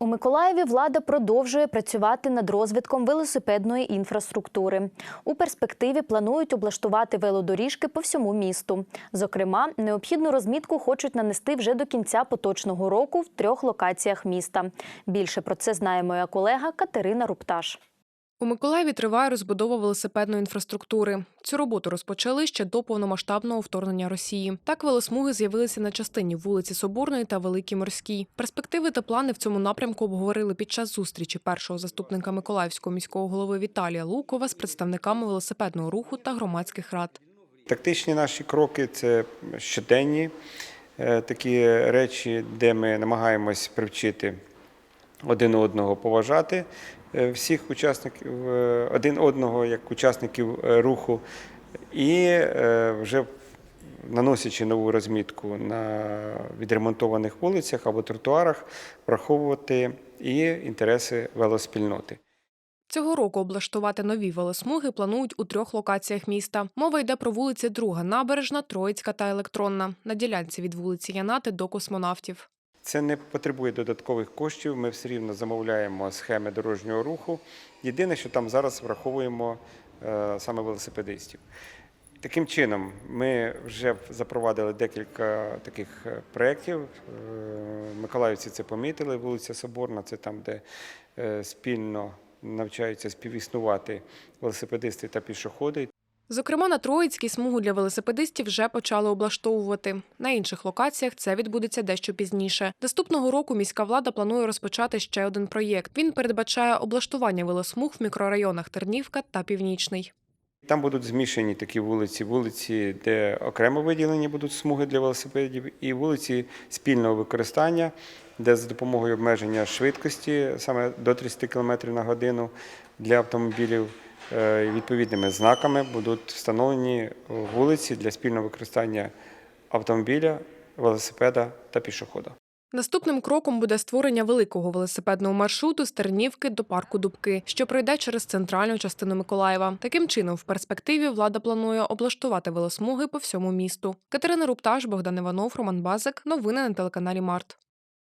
У Миколаєві влада продовжує працювати над розвитком велосипедної інфраструктури. У перспективі планують облаштувати велодоріжки по всьому місту. Зокрема, необхідну розмітку хочуть нанести вже до кінця поточного року в трьох локаціях міста. Більше про це знає моя колега Катерина Рупташ. У Миколаєві триває розбудова велосипедної інфраструктури. Цю роботу розпочали ще до повномасштабного вторгнення Росії. Так велосмуги з'явилися на частині вулиці Соборної та Великій Морській. Перспективи та плани в цьому напрямку обговорили під час зустрічі першого заступника Миколаївського міського голови Віталія Лукова з представниками велосипедного руху та громадських рад. Тактичні наші кроки це щоденні е, такі речі, де ми намагаємось привчити один одного поважати е, всіх учасників один одного як учасників е, руху, і е, вже наносячи нову розмітку на відремонтованих вулицях або тротуарах, враховувати і інтереси велоспільноти. Цього року облаштувати нові велосмуги планують у трьох локаціях міста. Мова йде про вулиці Друга, Набережна, Троїцька та Електронна на ділянці від вулиці Янати до космонавтів. Це не потребує додаткових коштів. Ми все рівно замовляємо схеми дорожнього руху. Єдине, що там зараз враховуємо е, саме велосипедистів. Таким чином, ми вже запровадили декілька таких е, проєктів. Е, Миколаївці це помітили. Вулиця Соборна це там, де спільно навчаються співіснувати велосипедисти та пішоходи. Зокрема, на Троїцькій смугу для велосипедистів вже почали облаштовувати. На інших локаціях це відбудеться дещо пізніше. Наступного року міська влада планує розпочати ще один проєкт. Він передбачає облаштування велосмуг в мікрорайонах Тернівка та Північний. Там будуть змішані такі вулиці, вулиці, де окремо виділені будуть смуги для велосипедів, і вулиці спільного використання, де за допомогою обмеження швидкості, саме до 30 км на годину для автомобілів, відповідними знаками будуть встановлені вулиці для спільного використання автомобіля, велосипеда та пішохода. Наступним кроком буде створення великого велосипедного маршруту з Тернівки до парку Дубки, що пройде через центральну частину Миколаєва. Таким чином, в перспективі влада планує облаштувати велосмуги по всьому місту. Катерина Рупташ, Богдан Іванов, Роман Базик. Новини на телеканалі Март.